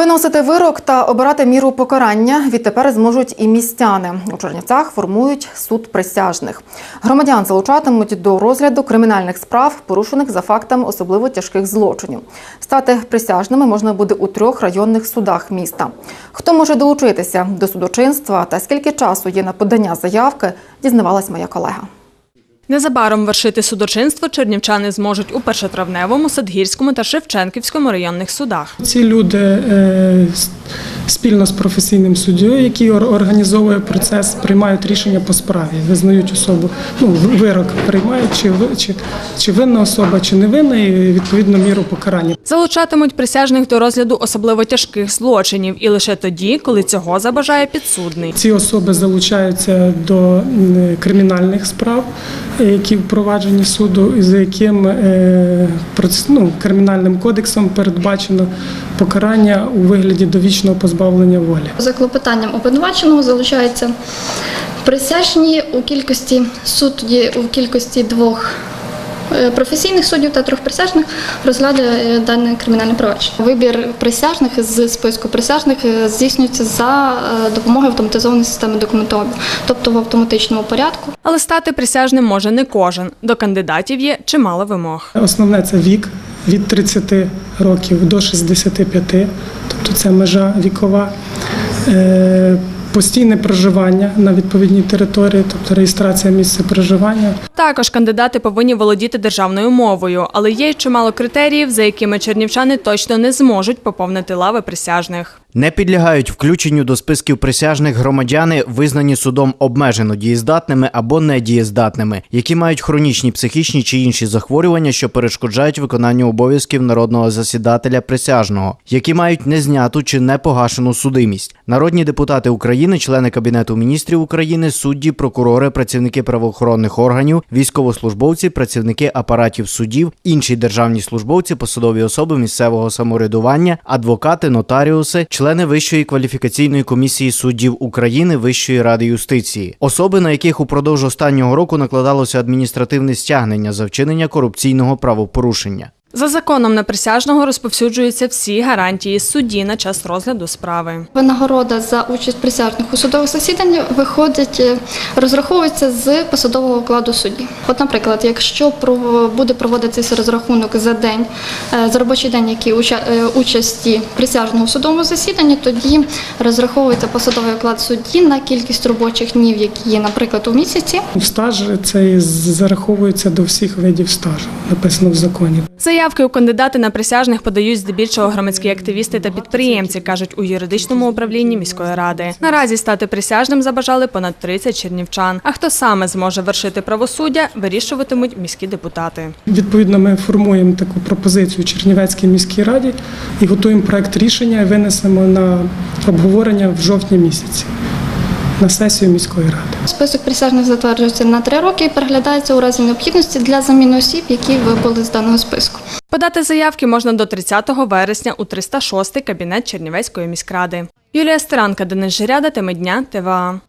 Виносити вирок та обирати міру покарання відтепер зможуть і містяни. У Чернівцях формують суд присяжних. Громадян залучатимуть до розгляду кримінальних справ, порушених за фактами особливо тяжких злочинів. Стати присяжними можна буде у трьох районних судах міста. Хто може долучитися до судочинства та скільки часу є на подання заявки, дізнавалась моя колега. Незабаром вершити судочинство чернівчани зможуть у першотравневому, Садгірському та Шевченківському районних судах. Ці люди е, спільно з професійним суддєю, який організовує процес, приймають рішення по справі, визнають особу. Ну, вирок приймають, чи, чи, чи винна особа, чи не винна, і відповідно міру покарання. Залучатимуть присяжних до розгляду особливо тяжких злочинів і лише тоді, коли цього забажає підсудний. Ці особи залучаються до кримінальних справ, е, які впроваджені суду, і за яким е, ну, кримінальним кодексом передбачено покарання у вигляді довічного позбавлення волі. За клопотанням обвинуваченого залучаються присяжні у кількості судді у кількості двох е, професійних суддів та трьох присяжних розглядає дане кримінальне провадження. Вибір присяжних з списку присяжних е, здійснюється за е, допомогою автоматизованої системи документообігу, тобто в автоматичному порядку. Але стати присяжним може не кожен. До кандидатів є чимало вимог. Основне це вік від 30 років до 65, тобто це межа вікова. Е, Постійне проживання на відповідній території, тобто реєстрація місця проживання. Також кандидати повинні володіти державною мовою, але є й чимало критеріїв, за якими чернівчани точно не зможуть поповнити лави присяжних. Не підлягають включенню до списків присяжних громадяни, визнані судом обмежено дієздатними або недієздатними, які мають хронічні психічні чи інші захворювання, що перешкоджають виконанню обов'язків народного засідателя присяжного, які мають незняту чи непогашену судимість. Народні депутати України, члени Кабінету міністрів України, судді, прокурори, працівники правоохоронних органів, військовослужбовці, працівники апаратів судів, інші державні службовці, посадові особи місцевого самоврядування, адвокати, нотаріуси, члени Вищої кваліфікаційної комісії суддів України Вищої ради юстиції, особи, на яких упродовж останнього року накладалося адміністративне стягнення за вчинення корупційного правопорушення. За законом на присяжного розповсюджуються всі гарантії судді на час розгляду справи. Винагорода за участь присяжних у судових засіданнях виходить, е, розраховується з посадового окладу судді. От, наприклад, якщо буде проводитися розрахунок за день, е, за робочий день, який е, участі присяжного у судовому засіданні, тоді розраховується посадовий оклад судді на кількість робочих днів, які є, наприклад, у місяці. Стаж це зараховується до всіх видів стажу, написано в законі. Заявки у кандидати на присяжних подають здебільшого громадські активісти та підприємці, кажуть у юридичному управлінні міської ради. Наразі стати присяжним забажали понад 30 чернівчан. А хто саме зможе вершити правосуддя, вирішуватимуть міські депутати. Відповідно, ми формуємо таку пропозицію Чернівецькій міській раді і готуємо проект рішення і винесемо на обговорення в жовтні місяці на сесію міської ради. Список присяжних затверджується на три роки і переглядається у разі необхідності для заміни осіб, які вибули з даного списку. Подати заявки можна до 30 вересня у 306 кабінет Чернівецької міськради. Юлія Старанка, Денис Жиряда, Теми дня, ТВА.